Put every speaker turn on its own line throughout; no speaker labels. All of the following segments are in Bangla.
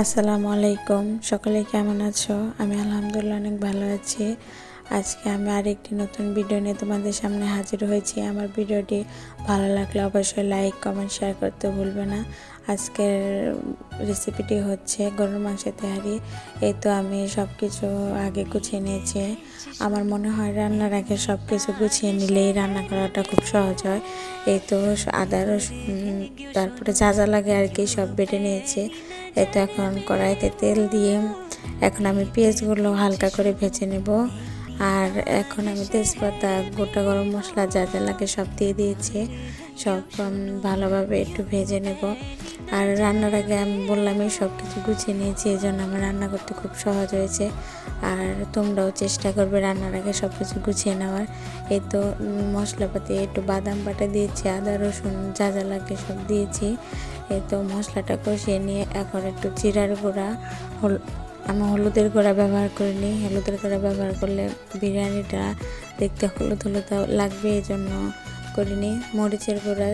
আসসালামু আলাইকুম। সকলে কেমন আছো? আমি আলহামদুলিল্লাহ অনেক ভালো আছি। আজকে আমি আরেকটি নতুন ভিডিও নিয়ে তোমাদের সামনে হাজির হয়েছি। আমার ভিডিওটি ভালো লাগলে অবশ্যই লাইক কমেন্ট শেয়ার করতে ভুলবে না। আজকের রেসিপিটি হচ্ছে গরুর মাংসের তেহারি এই তো আমি সব কিছু আগে গুছিয়ে নিয়েছি। আমার মনে হয় রান্নার আগে সব কিছু গুছিয়ে নিলেই রান্না করাটা খুব সহজ হয়। এই তো আদা, রসুন, তারপরে যা যা লাগে আর কি সব বেটে নিয়েছি। এই তো এখন কড়াইতে তেল দিয়ে এখন আমি পেঁয়াজগুলো হালকা করে ভেজে নেব। আর এখন আমি তেজপাতা, গোটা গরম মশলা যা যা লাগে সব দিয়ে দিয়েছি। সব ভালোভাবে একটু ভেজে নেব। আর রান্নার আগে আমি বললামই সব কিছু গুছিয়ে নিয়েছি, এই জন্য আমার রান্না করতে খুব সহজ হয়েছে। আর তোমরাও চেষ্টা করবে রান্নার আগে সব কিছু গুছিয়ে নেওয়ার। এই তো মশলাপাতি একটু বাদাম বাটা দিয়েছি, আদা, রসুন যা যা লাগে সব দিয়েছি। এই তো মশলাটা কষিয়ে নিয়ে এখন একটু জিরার গুঁড়া, হল আমি হলুদের গুঁড়া ব্যবহার করিনি। হলুদের গুঁড়া ব্যবহার করলে বিরিয়ানিটা দেখতে হলুদ হলুদ লাগবে এই জন্য করিনি। মরিচের গুঁড়া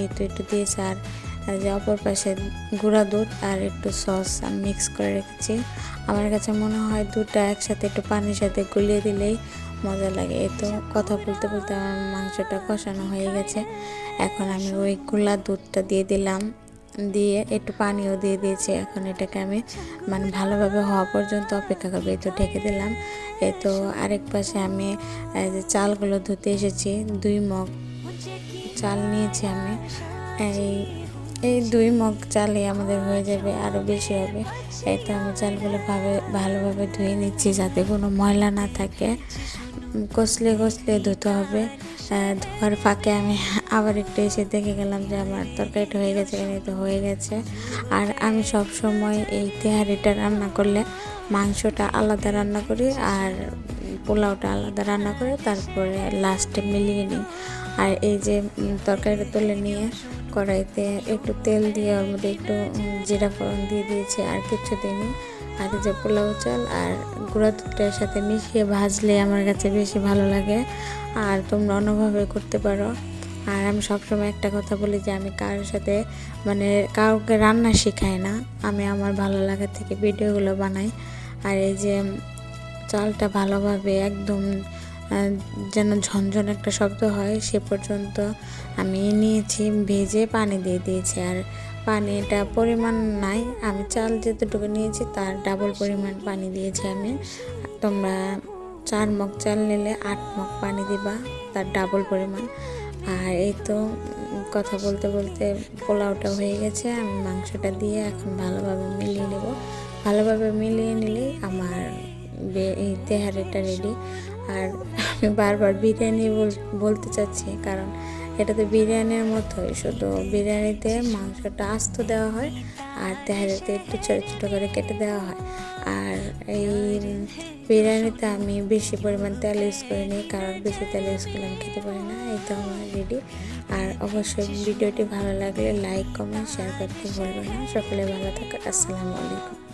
এই তো একটু দিয়েছি আর যে অপর পাশে গুঁড়া দুধ আর একটু সস আমি মিক্স করে রেখেছি। আমার কাছে মনে হয় দুধটা একসাথে একটু পানির সাথে গুলিয়ে দিলেই মজা লাগে। এই তো কথা বলতে বলতে আমার মাংসটা কষানো হয়ে গেছে। এখন আমি ওই গুলা দুধটা দিয়ে দিলাম। দিয়ে একটু পানিও দিয়ে দিয়েছি। এখন এটাকে আমি মানে ভালোভাবে হওয়া পর্যন্ত অপেক্ষা করব। এই তো ঢেকে দিলাম। এই তো আরেক পাশে আমি চালগুলো ধুতে এসেছি। দুই মগ চাল নিয়েছি আমি। এই এই দুই মগ চালে আমাদের হয়ে যাবে আরও বেশি হবে। এই তো আমি চালগুলো ভাবে, ভালোভাবে ধুয়ে নিচ্ছি যাতে কোনো ময়লা না থাকে। কষলে কষলে ধুতে হবে। ধোয়ার ফাঁকে আমি আবার একটু এসে দেখে গেলাম যে আমার তরকারিটা হয়ে গেছে কিনা তো হয়ে গেছে। আর আমি সব সময় এই তেহারিটা রান্না করলে মাংসটা আলাদা রান্না করি আর পোলাওটা আলাদা রান্না করে, তারপরে লাস্টে মিলিয়ে নিই। আর এই যে তরকারিটা তুলে নিয়ে কড়াইতে একটু তেল দিয়ে ওর মধ্যে একটু জিরা ফোড়ন দিয়ে দিয়েছি আর কিছু দিইনি। আর যে পোলাও চাল আর গুঁড়া দুধটার সাথে মিশিয়ে ভাজলে আমার কাছে বেশি ভালো লাগে। আর তোমরা অন্যভাবে করতে পারো। আর আমি সবসময় একটা কথা বলি যে, আমি কারোর সাথে মানে কাউকে রান্না শেখাই না। আমি আমার ভালো লাগা থেকে ভিডিওগুলো বানাই। আর এই যে চালটা ভালোভাবে একদম যেন ঝনঝন একটা শব্দ হয়, সে পর্যন্ত আমি নিয়েছি, ভেজে পানি দিয়ে দিয়েছি। আর পানিটা পরিমাণ নাই। আমি চাল যেতটুকু নিয়েছি, তার ডাবল পরিমাণ পানি দিয়েছি আমি। তোমরা চার মগ চাল নিলে আট মগ পানি দিবা, তার ডাবল পরিমাণ। আর এই তো কথা বলতে বলতে পোলাওটা হয়ে গেছে, আমি মাংসটা দিয়ে এখন ভালোভাবে মিলিয়ে নেব। ভালোভাবে মিলিয়ে নিলেই আমার এই তেহারিটা রেডি আর আমি বারবার বিরিয়ানি বল- বলতে চাচ্ছি, কারণ এটা তো বিরিয়ানির মতোই শুধু বিরিয়ানিতে মাংসটা আস্ত দেওয়া হয় আর তেহারিতে একটু ছোটো ছোটো করে কেটে দেওয়া হয়। আর এই বিরিয়ানিতে আমি বেশি পরিমাণ তেল ইউজ করিনি, কারণ বেশি তেল ইউজ করলে আমি খেতে পারি না, এই তো আমার রেডি আর অবশ্যই ভিডিওটি ভালো লাগলে লাইক কমেন্ট শেয়ার করতে ভুলবেন না। সকলে ভালো থাকুন, আসসালামু আলাইকুম।